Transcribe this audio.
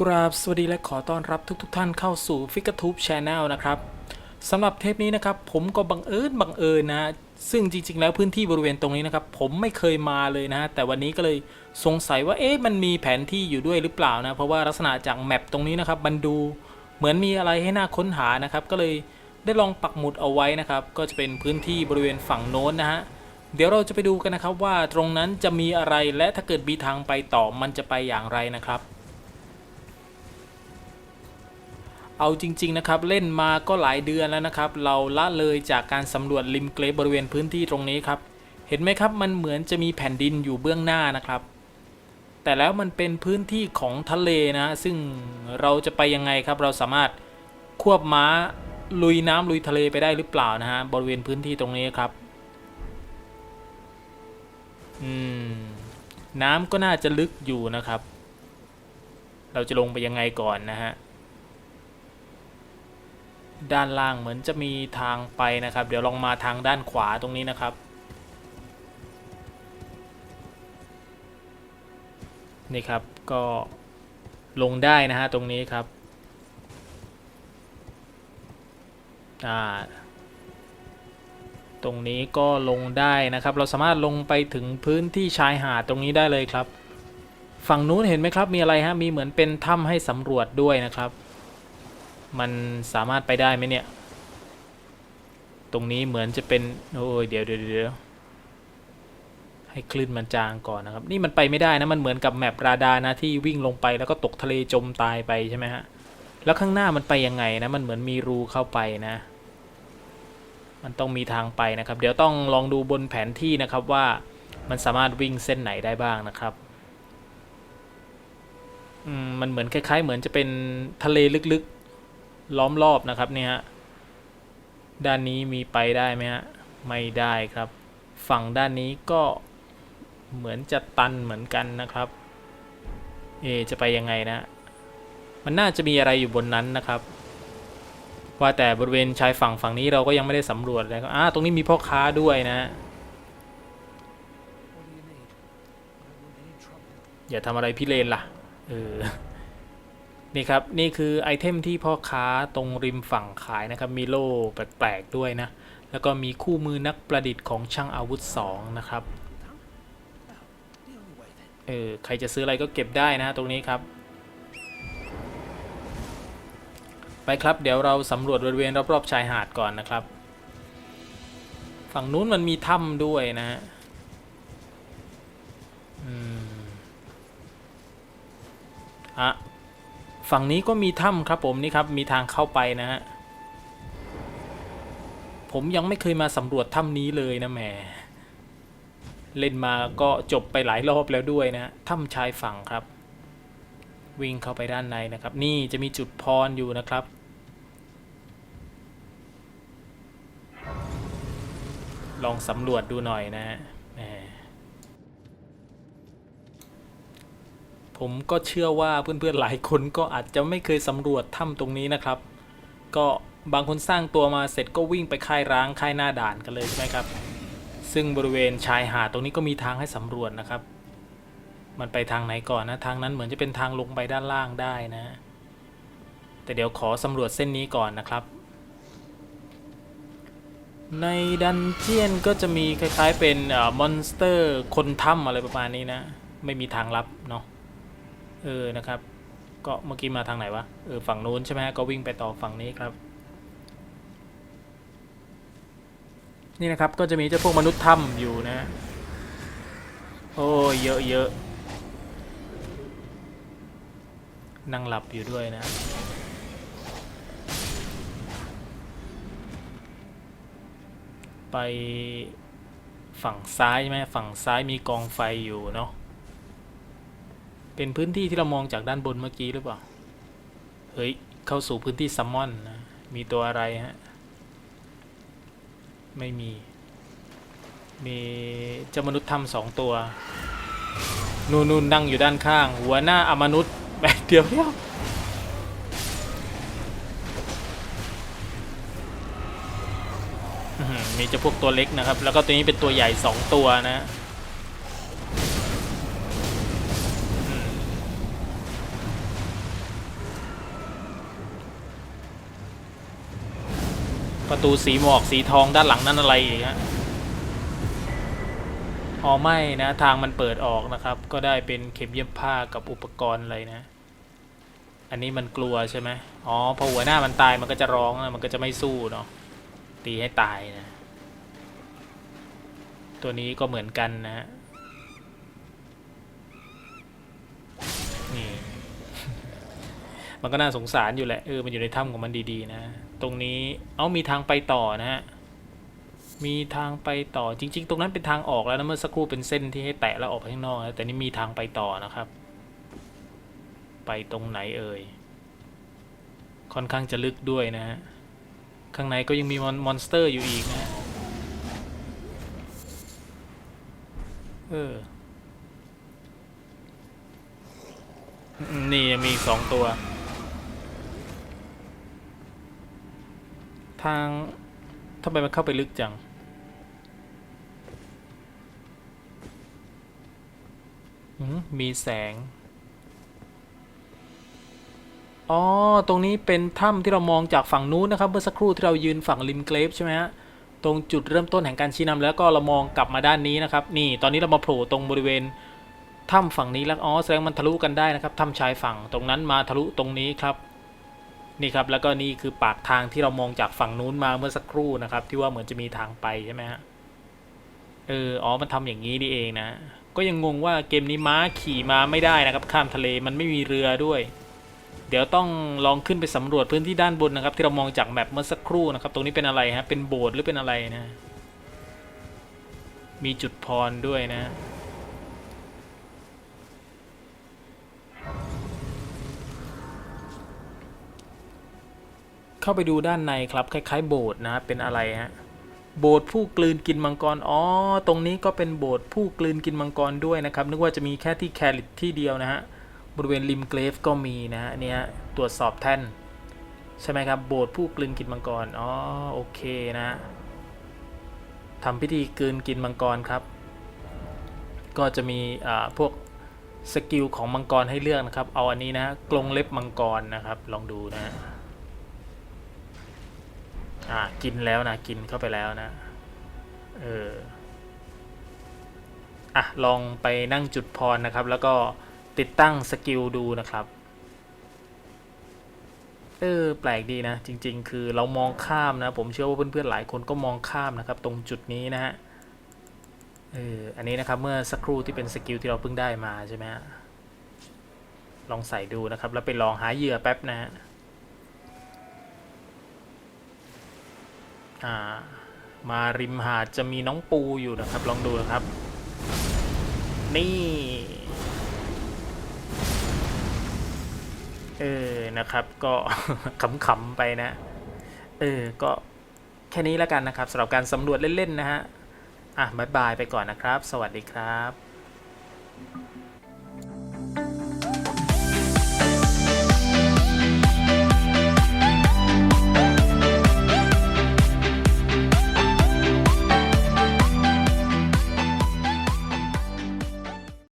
กราบสวัสดีและขอต้อนรับทุกๆทท่านเข้าสู่ f i g u r e Tube Channel นะครับสำหรับเทปนี้นะครับ ผมก็บังเอิญบังเอิญนะ ซึ่งจริง ๆ แล้วพื้นที่บริเวณตรงนี้นะครับ ผมไม่เคยมาเลยนะแต่วันนี้ก็เลยสงสัยว่าเอ๊ะมันมีแผนที่อยู่ด้วยหรือเปล่านะ เพราะว่าลักษณะจากแมปตรงนี้นะครับมันดูเหมือนมีอะไรให้น่าค้นหานะครับ ก็เลยได้ลองปักหมุดเอาไว้นะครับ ก็จะเป็นพื้นที่บริเวณฝั่งโน้นนะฮะเดี๋ยวเราจะไปดูกันนะครับว่าตรงนั้นจะมีอะไรและถ้าเกิดมีทางไปต่อมันจะไปอย่างไรนะครับ เอาจริง ๆ นะครับ เล่นมาก็หลายเดือนแล้วนะครับ เราละเลยจากการสำรวจริมเกรฟบริเวณพื้นที่ตรงนี้ครับ เห็นไหมครับมันเหมือนจะมีแผ่นดินอยู่เบื้องหน้านะครับ แต่แล้วมันเป็นพื้นที่ของทะเลนะซึ่งเราจะไปยังไงครับ เราสามารถควบม้าลุยน้ำลุยทะเลไปได้หรือเปล่านะฮะบริเวณพื้นที่ตรงนี้ครับอืมน้ำก็น่าจะลึกอยู่นะครับ เราจะลงไปยังไงก่อนนะฮะ ด้านล่างเหมือนจะมีทางไปนะครับ เดี๋ยวลองมาทางด้านขวาตรงนี้นะครับ นี่ครับก็ลงได้นะฮะตรงนี้ครับอ่าตรงนี้ก็ลงได้นะครับ เราสามารถลงไปถึงพื้นที่ชายหาดตรงนี้ได้เลยครับ ฝั่งนู้นเห็นไหมครับมีอะไรฮะมีเหมือนเป็นถ้ำให้สำรวจด้วยนะครับ มันสามารถไปได้ไหมเนี่ย ตรงนี้เหมือนจะเป็น โอ้ยเดี๋ยวเดี๋ยวเดี๋ยวให้คลื่นมันจางก่อนนะครับ นี่มันไปไม่ได้นะ มันเหมือนกับแมปราดานะที่วิ่งลงไปแล้วก็ตกทะเลจมตายไปใช่ไหมฮะ แล้วข้างหน้ามันไปยังไงนะ มันเหมือนมีรูเข้าไปนะ มันต้องมีทางไปนะครับ เดี๋ยวต้องลองดูบนแผนที่นะครับว่ามันสามารถวิ่งเส้นไหนได้บ้างนะครับอืมมันเหมือนคล้ายๆ เหมือนจะเป็นทะเลลึกๆ ล้อมรอบนะครับเนี่ยฮะด้านนี้มีไปได้ไหมฮะไม่ได้ครับ ฝั่งด้านนี้ก็เหมือนจะตันเหมือนกันนะครับเอจะไปยังไงนะ มันน่าจะมีอะไรอยู่บนนั้นนะครับ ว่าแต่บริเวณชายฝั่งฝั่งนี้เราก็ยังไม่ได้สำรวจเลยครับอ่าตรงนี้มีพ่อค้าด้วยนะอย่าทำอะไรพี่เลนล่ะเออ นี่ครับ นี่คือไอเทมที่พ่อค้าตรงริมฝั่งขายนะครับ มีโล่แปลกๆด้วยนะ แล้วก็มีคู่มือนักประดิษฐ์ของช่างอาวุธ 2 นะครับ เออ ใครจะซื้ออะไรก็เก็บได้นะตรงนี้ครับ ไปครับ เดี๋ยวเราสำรวจบริเวณรอบๆชายหาดก่อนนะครับ ฝั่งนู้นมันมีถ้ำด้วยนะอืมอะ ฝั่งนี้ก็มีถ้ำครับผมนี่ครับมีทางเข้าไปนะฮะผมยังไม่เคยมาสำรวจถ้ำนี้เลยนะแหมเล่นมาก็จบไปหลายรอบแล้วด้วยนะถ้ำชายฝั่งครับ วิ่งเข้าไปด้านในนะครับ นี่จะมีจุดพรอยู่นะครับ ลองสำรวจดูหน่อยนะฮะแหม ผมก็เชื่อว่าเพื่อนๆหลายคนก็อาจจะไม่เคยสำรวจถ้ำตรงนี้นะครับ ก็บางคนสร้างตัวมาเสร็จก็วิ่งไปค่ายร้างค่ายหน้าด่านกันเลยใช่ไหมครับ ซึ่งบริเวณชายหาดตรงนี้ก็มีทางให้สำรวจนะครับ มันไปทางไหนก่อนนะ ทางนั้นเหมือนจะเป็นทางลงไปด้านล่างได้นะ แต่เดี๋ยวขอสำรวจเส้นนี้ก่อนนะครับ ในดันเจียนก็จะมีคล้ายๆเป็นมอนสเตอร์คนถ้ำอะไรประมาณนี้นะ ไม่มีทางลับเนาะ เออนะครับ ก็เมื่อกี้มาทางไหนวะเออฝั่งนู้นใช่ไหมฮะก็วิ่งไปต่อฝั่งนี้ครับ นี่นะครับก็จะมีเจ้าพวกมนุษย์ถ้ำอยู่นะ โอ้ยเยอะเยอะนั่งหลับอยู่ด้วยนะไปฝั่งซ้ายใช่ไหมฝั่งซ้ายมีกองไฟอยู่เนาะ เป็นพื้นที่ที่เรามองจากด้านบนเมื่อกี้หรือเปล่า เฮ้ย เข้าสู่พื้นที่ซัมมอนนะ มีตัวอะไรฮะ ไม่มี มีเจ้ามนุษย์ทำสองตัว นู่นนู่นนั่งอยู่ด้านข้าง หัวหน้าอมนุษย์แบบเดียวเดียวมีเจ้าพวกตัวเล็กนะครับ แล้วก็ตัวนี้เป็นตัวใหญ่สองตัวนะ ประตูสีหมอกสีทองด้านหลังนั่นอะไรอีกฮะอ๋อไม่นะทางมันเปิดออกนะครับ ก็ได้เป็นเข็มเย็บผ้ากับอุปกรณ์อะไรนะ อันนี้มันกลัวใช่ไหมอ๋อพอหัวหน้ามันตายมันก็จะร้องนะมันก็จะไม่สู้เนาะตีให้ตายนะตัวนี้ก็เหมือนกันนะฮะนี่ มันก็น่าสงสารอยู่แหละเออมันอยู่ในถ้ำของมันดีๆนะ ตรงนี้ เอามีทางไปต่อนะฮะ มีทางไปต่อจริง ๆ ตรงนั้นเป็นทางออกแล้วนะเมื่อสักครู่เป็นเส้นที่ให้แตะแล้วออกไปข้างนอกนะแต่นี่มีทางไปต่อนะครับ ไปตรงไหนเอ่ย ค่อนข้างจะลึกด้วยนะฮะ ข้างในก็ยังมีมอนมอนสเตอร์อยู่อีกนะเออ นี่ยังมีสองตัว ทางทำไมมันเข้าไปลึกจังมมีแสง อ๋อ ตรงนี้เป็นถ้ำที่เรามองจากฝั่งนู้นนะครับ เมื่อสักครู่ที่เรายืนฝั่งริมเกรฟใช่ไหมฮะ ตรงจุดเริ่มต้นแห่งการชี้นำแล้วก็เรามองกลับมาด้านนี้นะครับ นี่ ตอนนี้เรามาโผล่ตรงบริเวณถ้ำฝั่งนี้แล้ว อ๋อ แสดงมันทะลุกันได้นะครับ ถ้ำชายฝั่ง ตรงนั้นมาทะลุตรงนี้ครับ นี่ครับแล้วก็นี่คือปากทางที่เรามองจากฝั่งนู้นมาเมื่อสักครู่นะครับ ที่ว่าเหมือนจะมีทางไปใช่ไหมฮะเอออ๋อมันทำอย่างนี้นี่เองนะ ก็ยังงงว่าเกมนี้ม้าขี่มาไม่ได้นะครับ ข้ามทะเลมันไม่มีเรือด้วย เดี๋ยวต้องลองขึ้นไปสำรวจพื้นที่ด้านบนนะครับ ที่เรามองจากแมปเมื่อสักครู่นะครับ ตรงนี้เป็นอะไรฮะเป็นโบสถ์หรือเป็นอะไรนะ มีจุดพรด้วยนะ เข้าไปดูด้านในครับ คล้าย ๆ โบสถ์นะเป็นอะไรฮะโบสถ์ผู้กลืนกินมังกร อ๋อ ตรงนี้ก็เป็นโบสถ์ผู้กลืนกินมังกรด้วยนะครับ นึกว่าจะมีแค่ที่แคลิตที่เดียวนะฮะ บริเวณริมเกรฟก็มีนะฮะเนี่ยตรวจสอบแท่น ใช่ไหมครับ โบสถ์ผู้กลืนกินมังกร อ๋อ โอเคนะทำพิธีกลืนกินมังกรครับ ก็จะมีอ่าพวกสกิลของมังกรให้เลือกนะครับ เอาอันนี้นะฮะกรงเล็บมังกรนะครับ ลองดูนะฮะ อ่ากินแล้วนะกินเข้าไปแล้วนะ เอออะลองไปนั่งจุดพรนะครับ แล้วก็ติดตั้งสกิลดูนะครับเออแปลกดีนะจริง ๆ คือเรามองข้ามนะ ผมเชื่อว่าเพื่อนๆหลายคนก็มองข้ามนะครับ ตรงจุดนี้นะฮะเอออันนี้นะครับเมื่อสักครู่ที่เป็นสกิลที่เราเพิ่งได้มาใช่ไหมฮะลองใส่ดูนะครับ แล้วไปลองหาเหยื่อแป๊บนะฮะ อ่ามาริมหาดจะมีน้องปูอยู่นะครับ ลองดูนะครับ นี่เออนะครับก็ขำๆไปนะเออก็แค่นี้แล้วกันนะครับสำหรับการสำรวจเล่น ๆ นะฮะ อะบายบายไปก่อนนะครับ สวัสดีครับ